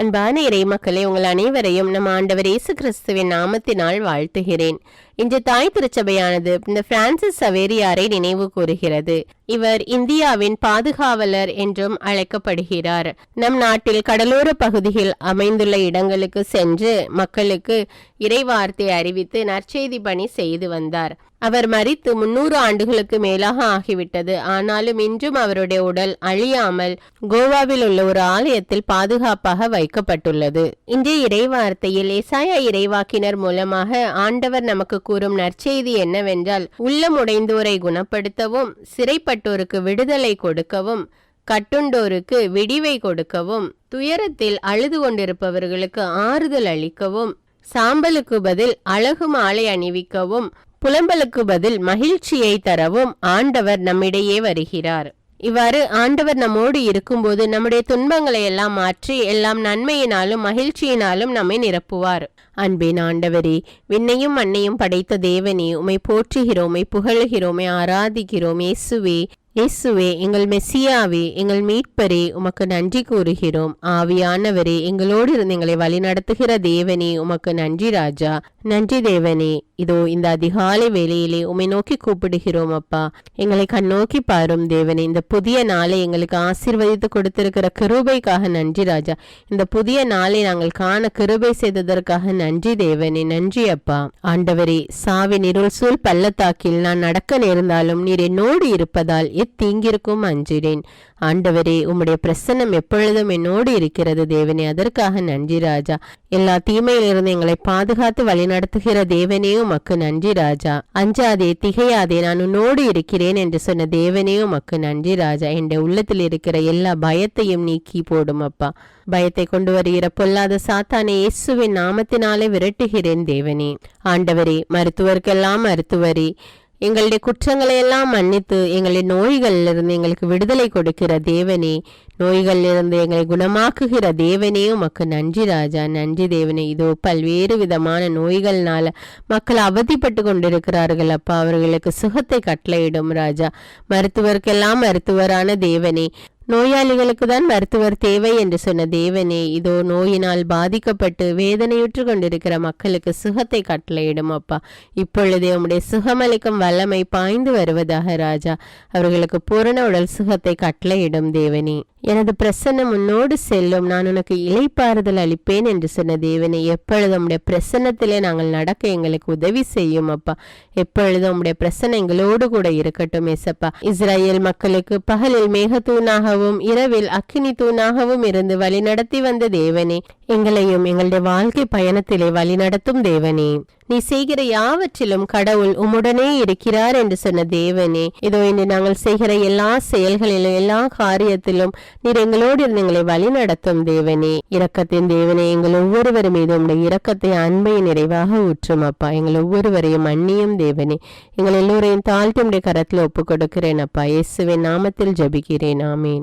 அன்பான இறை மக்களே உங்கள் அனைவரையும் நம் ஆண்டவர் இயேசு கிறிஸ்துவின் நாமத்தினால் வாழ்த்துகிறேன். இன்று தாய் திருச்சபையானது இந்த பிரான்சிஸ் சவேரியாரை நினைவு கூறுகிறது. இவர் இந்தியாவின் பாதுகாவலர் என்றும் அழைக்கப்படுகிறார். நம் நாட்டில் கடலோர பகுதியில் அமைந்துள்ள இடங்களுக்கு சென்று மக்களுக்கு இறைவார்த்தை அறிவித்து நற்செய்தி பணி செய்து வந்தார். அவர் மறித்து முன்னூறு ஆண்டுகளுக்கு மேலாக ஆகிவிட்டது. ஆனாலும் இன்றும் அவருடைய உடல் அழியாமல் கோவாவில் உள்ள ஒரு ஆலயத்தில் பாதுகாப்பாக வைக்கப்பட்டுள்ளது. இன்றைய இறைவார்த்தையில் எசாயா இறைவாக்கினர் மூலமாக ஆண்டவர் நமக்கு கூறும் நற்செய்தி என்னவென்றால் உள்ளம் உடைந்தோரை குணப்படுத்தவும் சிறைப்பட்டோருக்கு விடுதலை கொடுக்கவும் கட்டுண்டோருக்கு விடிவை கொடுக்கவும் துயரத்தில் அழுது கொண்டிருப்பவர்களுக்கு ஆறுதல் அளிக்கவும் சாம்பலுக்கு பதில் அழகு மாலை அணிவிக்கவும் புலம்பலுக்கு பதில் மகிழ்ச்சியை தரவும் ஆண்டவர் நம்மிடையே வருகிறார். இவ்வாறு ஆண்டவர் நம்மோடு இருக்கும்போது நம்முடைய துன்பங்களை எல்லாம் மாற்றி எல்லாம் நன்மையினாலும் மகிழ்ச்சியினாலும் நம்மை நிரப்புவார். அன்பின் ஆண்டவரே விண்ணையும் மண்ணையும் படைத்த தேவனே உமை போற்றுகிறோமை புகழுகிறோமை ஆராதிக்கிறோம். இயேசுவே இயேசுவே எங்கள் மெஸ்ஸியாவே எங்கள் மீட்பரே உமக்கு நன்றி கூறுகிறோம். ஆவியானவரே எங்களோடு இருந்து எங்களை வழிநடத்துகிற தேவனே உமக்கு நன்றி ராஜா. நன்றி தேவனே. இதோ இந்த அதிகாலை வேளையிலே உமை நோக்கி கூப்பிடுகிறோம் அப்பா. எங்களை கண்ணோக்கி பாரும் தேவனே. இந்த புதிய நாளை எங்களுக்கு ஆசீர்வதித்து கொடுத்திருக்கிற கிருபைக்காக நன்றி ராஜா. இந்த புதிய நாளை நாங்கள் காண கிருபை செய்ததற்காக நன்றி தேவனே. நன்றி அப்பா. ஆண்டவரே சாவி நிருள் சூழ் பள்ளத்தாக்கில் நான் நடக்க நேர்ந்தாலும் நீர் என்னோடு இருப்பதால் எத்தீங்கிருக்கும் அஞ்சிறேன் ஆண்டவரே உம்முடைய பிரசன்னம் எப்பொழுதும் என்னோடு இருக்கிறது. தேவனே அதற்காக நன்றி ராஜா. எல்லா தீமையிலிருந்து எங்களை பாதுகாத்து வழிநடத்துகிற தேவனே உமக்கு நன்றி ராஜா. அஞ்சாதே திகையாதே நான் உன்னோடு இருக்கிறேன் என்று சொன்ன தேவனே உமக்கு நன்றி ராஜா. என் உள்ளத்தில் இருக்கிற எல்லா பயத்தையும் நீக்கி போடும் அப்பா. பயத்தை கொண்டு வருகிற பொல்லாத சாத்தானை இயேசுவின் நாமத்தினாலே விரட்டுகிறேன் தேவனே. ஆண்டவரே மருத்துவர்க்கெல்லாம் மருத்துவரே. எங்களுடைய குற்றங்களை எல்லாம் மன்னித்து எங்களுடைய நோய்களிலிருந்து எங்களுக்கு விடுதலை கொடுக்கிற தேவனே நோய்களிலிருந்து எங்களை குணமாக்குகிற தேவனே உமக்கு நன்றி ராஜா நன்றி தேவனே. இதோ பல்வேறு விதமான நோய்கள்னால மக்கள் அவதிப்பட்டு கொண்டிருக்கிறார்கள் அப்பா. அவர்களுக்கு சுகத்தை கட்டளையிடும் ராஜா. மருத்துவருக்கெல்லாம் மருத்துவரான தேவனே. நோயாளிகளுக்கு தான் மருத்துவர் தேவை என்று சொன்ன தேவனே இதோ நோயினால் பாதிக்கப்பட்டு வேதனையுற்று கொண்டிருக்கிற மக்களுக்கு சுகத்தை கட்டளையிடும் அப்பா. இப்பொழுதே உம்முடைய சுகமளிக்கும் வல்லமை பாய்ந்து வருவதாக ராஜா. அவர்களுக்கு பூரண உடல் சுகத்தை கட்டளையிடும் தேவனே. எனது பிரசன்னம் உன்னோடு செல்லும். நான் உனக்கு இலைப்பாறுதல் அளிப்பேன் என்று சொன்ன தேவனே எப்பொழுதும் உடைய பிரசன்னத்திலே நாங்கள் நடக்க எங்களுக்கு உதவி செய்யும் அப்பா. எப்பொழுதும் உம்முடைய பிரசன்னம் எங்களோடு கூட இருக்கட்டும் ஏசப்பா. இஸ்ரேல் மக்களுக்கு பகலில் மேகத்தூணாகவும் இரவில் அக்கினி தூணாகவும் இருந்து வழிநடத்தி வந்த தேவனே எங்களையும் எங்களுடைய வாழ்க்கை பயணத்திலே வழிநடத்தும் தேவனே. நீ செய்கிற யாவற்றிலும் கடவுள் உம்முடனே இருக்கிறார் என்று சொன்ன தேவனே. இதோ இன்று நாங்கள் செய்கிற எல்லா செயல்களிலும் எல்லா காரியத்திலும் நீர் எங்களோடு இருந்து எங்களை வழி நடத்தும் தேவனே. இரக்கத்தின் தேவனே எங்கள் ஒவ்வொருவர் மீது உடைய இரக்கத்தை அன்பை நிறைவாக ஊற்றும் அப்பா. எங்கள் ஒவ்வொருவரையும் அந்நியும் தேவனே. எங்கள் எல்லோரையும் தாழ்த்தி உடைய கரத்தில் ஒப்புக் கொடுக்கிறேன் அப்பா. இயேசுவின் நாமத்தில் ஜபிக்கிறேன். ஆமீன்.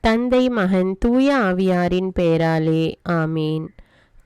தந்தை மகன் தூய ஆவியாரின் பெயராலே. ஆமீன்.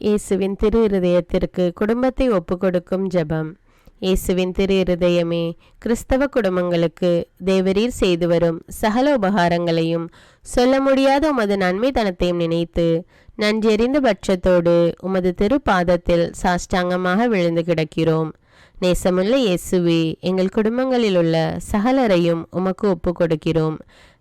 இயேசுவின் திரு இருதயத்திற்கு குடும்பத்தை ஒப்புக்கொடுக்கும் ஜெபம். இயேசுவின் திரு இருதயமே கிறிஸ்தவ குடும்பங்களுக்கு தேவரீர் செய்து வரும் சகல உபகாரங்களையும் சொல்ல முடியாத உமது நன்மைத்தனத்தையும் நினைத்து நன்றெறிந்த பட்சத்தோடு உமது திரு பாதத்தில் சாஷ்டாங்கமாக விழுந்து கிடக்கிறோம். நேசமுள்ள இயேசுவே எங்கள் குடும்பங்களில் உள்ள சகலரையும் உமக்கு ஒப்பு கொடுக்கிறோம்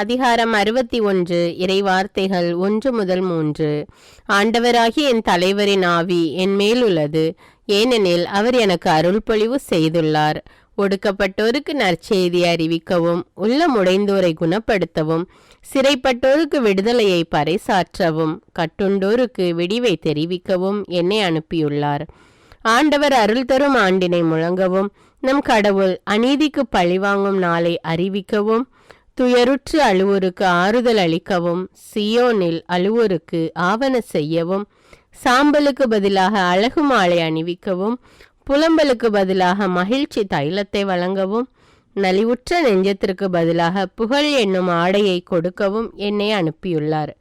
அதிகாரம் அறுபத்தி ஒன்று இறைவார்த்தைகள் ஒன்று முதல் மூன்று. ஆண்டவராகிய என் தலைவரின் ஆவி என் மேல் உள்ளது. ஏனெனில் அவர் எனக்கு அருள் பொழிவு செய்துள்ளார். ஒடுக்கப்பட்டோருக்கு நற்செய்தி அறிவிக்கவும் உள்ள முடைந்தோரை குணப்படுத்தவும் சிறைப்பட்டோருக்கு விடுதலையை பறைசாற்றவும் கட்டுண்டோருக்கு விடிவை தெரிவிக்கவும் என்னை அனுப்பியுள்ளார். ஆண்டவர் அருள் தரும் ஆண்டினை முழங்கவும் நம் கடவுள் அநீதிக்கு பழிவாங்கும் நாளை அறிவிக்கவும் துயருற்று அழுவோருக்கு ஆறுதல் அளிக்கவும் சியோனில் அழுவோருக்கு ஆவண செய்யவும் சாம்பலுக்கு பதிலாக அழகு மாலை அணிவிக்கவும் புலம்பலுக்கு பதிலாக மகிழ்ச்சி தைலத்தை வழங்கவும் நலிவுற்ற நெஞ்சத்திற்கு பதிலாக புகழ் என்னும் ஆடையை கொடுக்கவும் என்னை அனுப்பியுள்ளார்.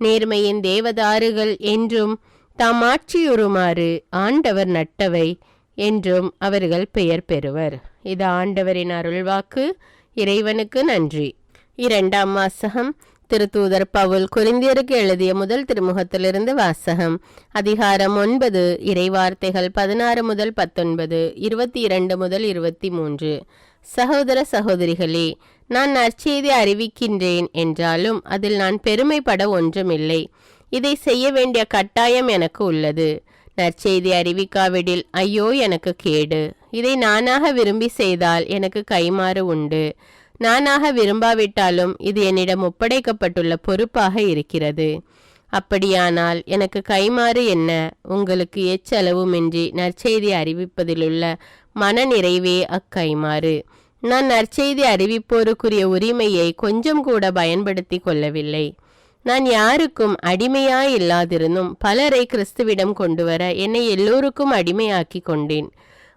நேர்மையின் தேவதாருகள் என்றும் தாம் ஆட்சியுறுமாறு ஆண்டவர் நட்டவை என்றும் அவர்கள் பெயர் பெறுவர். இது ஆண்டவரின் அருள்வாக்கு. இறைவனுக்கு நன்றி. இரண்டாம் வாசகம். திருத்தூதர் பவுல் குருந்தியருக்கு எழுதிய முதல் திருமுகத்திலிருந்து வாசகம். அதிகாரம் ஒன்பது இறைவார்த்தைகள் பதினாறு முதல் பத்தொன்பது இருபத்தி இரண்டு முதல் இருபத்தி மூன்று சகோதர சகோதரிகளே நான் நற்செய்தி அறிவிக்கின்றேன் என்றாலும் அதில் நான் பெருமைப்பட ஒன்றுமில்லை. இதை செய்ய வேண்டிய கட்டாயம் எனக்கு உள்ளது. நற்செய்தி அறிவிக்காவிடில் ஐயோ எனக்கு கேடு. இதை நானாக விரும்பி செய்தால் எனக்கு கைமாறு உண்டு. நானாக விரும்பாவிட்டாலும் இது என்னிடம் ஒப்படைக்கப்பட்டுள்ள பொறுப்பாக இருக்கிறது. அப்படியானால் எனக்கு கைமாறு என்ன? உங்களுக்கு எச்சளவுமின்றி நற்செய்தி அறிவிப்பதிலுள்ள மனநிறைவே அக்கைமாறு நான் நற்செய்தி அறிவிப்போருக்குரிய உரிமையை கொஞ்சம் கூட பயன்படுத்தி கொள்ளவில்லை. நான் யாருக்கும் அடிமையாய் இல்லாதிருந்தும் பலரை கிறிஸ்துவிடம் கொண்டு வர என்னை எல்லோருக்கும் அடிமையாக்கி கொண்டேன்.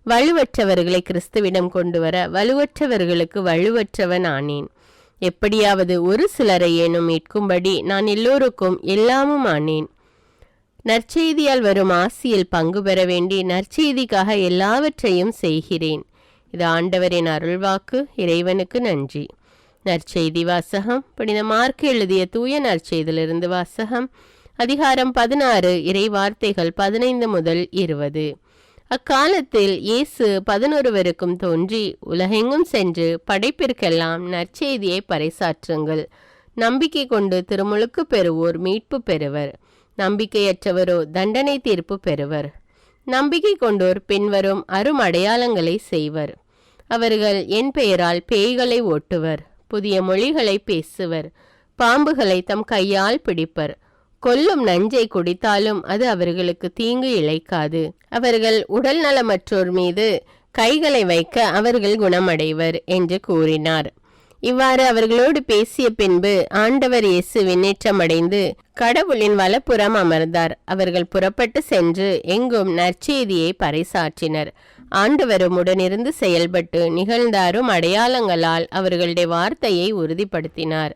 வலுவற்றவர்களை கிறிஸ்துவிடம் கொண்டு வர வலுவற்றவர்களுக்கு வலுவற்றவன் ஆனேன் எப்படியாவது ஒரு சிலரை ஏனும் மீட்கும்படி நான் எல்லோருக்கும் எல்லாமும் ஆனேன். நற்செய்தியால் வரும் ஆசியில் பங்கு பெற வேண்டி நற்செய்திக்காக எல்லாவற்றையும் செய்கிறேன். இது ஆண்டவரின் அருள்வாக்கு இறைவனுக்கு நன்றி. நற்செய்தி வாசகம் புனித மார்க் எழுதிய தூய நற்செய்தியிலிருந்து வாசகம் அதிகாரம் பதினாறு இறை வார்த்தைகள் பதினைந்து முதல் இருபது. அக்காலத்தில் இயேசு பதினொருவருக்கும் தோன்றி உலகெங்கும் சென்று படைப்பிற்கெல்லாம் நற்செய்தியை பறைசாற்றுங்கள். நம்பிக்கை கொண்டு திருமுழுக்கு பெறுவோர் மீட்பு பெறுவர். நம்பிக்கையற்றவரோ தண்டனை தீர்ப்பு பெறுவர். நம்பிக்கை கொண்டோர் பின்வரும் அரும் அடையாளங்களை செய்வர். அவர்கள் என் பெயரால் பேய்களை ஓட்டுவர். புதிய மொழிகளை பேசுவர். பாம்புகளை தம் கையால் பிடிப்பர். கொல்லும் நஞ்சை குடித்தாலும் அது அவர்களுக்கு தீங்கு இழைக்காது. அவர்கள் உடல் நலமற்றோர் மீது கைகளை வைக்க அவர்கள் குணமடைவர் என்று கூறினார். இவ்வாறு அவர்களோடு பேசிய பின்பு ஆண்டவர் இயேசு விண்ணேற்றமடைந்து கடவுளின் வலப்புறம் அமர்ந்தார். அவர்கள் புறப்பட்டு சென்று எங்கும் நற்செய்தியை பறைசாற்றினர். ஆண்டவரும் உடனிருந்து செயல்பட்டு நிகழ்ந்தாரும் அடையாளங்களால் அவர்களுடைய வார்த்தையை உறுதிப்படுத்தினார்.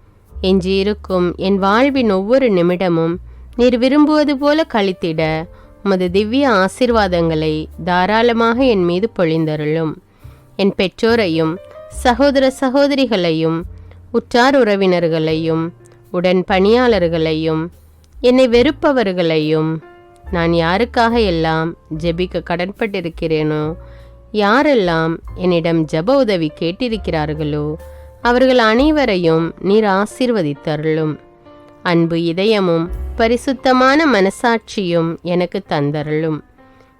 எஞ்சியிருக்கும் என் வாழ்வின் ஒவ்வொரு நிமிடமும் நீர் விரும்புவது போல கழித்திட உமது திவ்ய ஆசீர்வாதங்களை தாராளமாக என் மீது பொழிந்தருளும். என் பெற்றோரையும் சகோதர சகோதரிகளையும் உற்றார் உறவினர்களையும் உடன் பணியாளர்களையும் என்னை வெறுப்பவர்களையும் நான் யாருக்காக எல்லாம் ஜெபிக்க கடன்பட்டிருக்கிறேனோ யாரெல்லாம் என்னிடம் ஜெப உதவி கேட்டிருக்கிறார்களோ அவர்கள் அனைவரையும் நீர் ஆசீர்வதித்தருளும். அன்பு இதயமும் பரிசுத்தமான மனசாட்சியும் எனக்கு தந்தருளும்.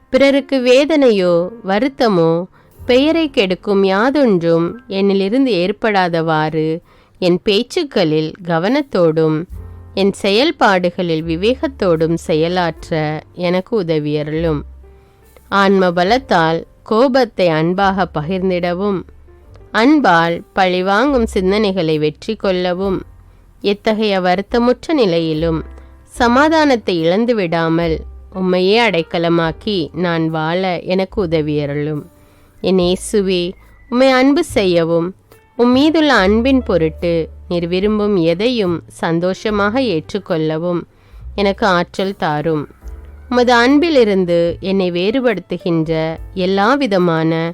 பிறருக்கு வேதனையோ வருத்தமோ பெயரை கெடுக்கும் யாதொன்றும் என்னிலிருந்து ஏற்படாதவாறு என் பேச்சுக்களில் கவனத்தோடும் என் செயல்பாடுகளில் விவேகத்தோடும் செயலாற்ற எனக்கு உதவியருளும். ஆன்ம பலத்தால் கோபத்தை அன்பாக பகிர்ந்திடவும். அன்பால் பழிவாங்கும் சிந்தனைகளை வெற்றி கொள்ளவும். எத்தகைய வருத்தமுற்ற நிலையிலும் சமாதானத்தை இழந்து விடாமல் உம்மையே அடைக்கலமாக்கி நான் வாழ எனக்கு உதவியருளும். என் இயேசுவே உம்மை அன்பு செய்யவும் உம் மீதுள்ள அன்பின் பொருட்டு நீர் விரும்பும் எதையும் சந்தோஷமாக ஏற்றுக்கொள்ளவும் எனக்கு ஆற்றல் தாரும். உமது அன்பிலிருந்து என்னை வேறுபடுத்துகின்ற எல்லா விதமான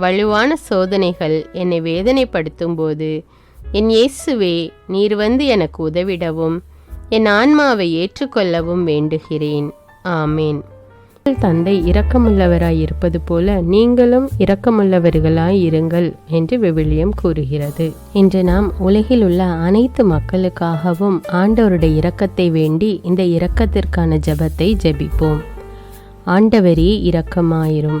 வலுவான சோதனைகள் என்னை வேதனைப்படுத்தும் போது என் இயேசுவே நீர் வந்து எனக்கு உதவிடவும் என் ஆன்மாவை ஏற்றுக்கொள்ளவும் வேண்டுகிறேன். ஆமேன். தந்தை இரக்கமுள்ளவராய் இருப்பது போல நீங்களும் இரக்கமுள்ளவர்களாய் இருங்கள் என்று விவிலியம் கூறுகிறது. இன்று நாம் உலகில் உள்ள அனைத்து மக்களுக்காகவும் ஆண்டவருடைய இரக்கத்தை வேண்டி இந்த இரக்கத்திற்கான ஜெபத்தை ஜெபிப்போம். ஆண்டவரே இரக்கமாயிரும்.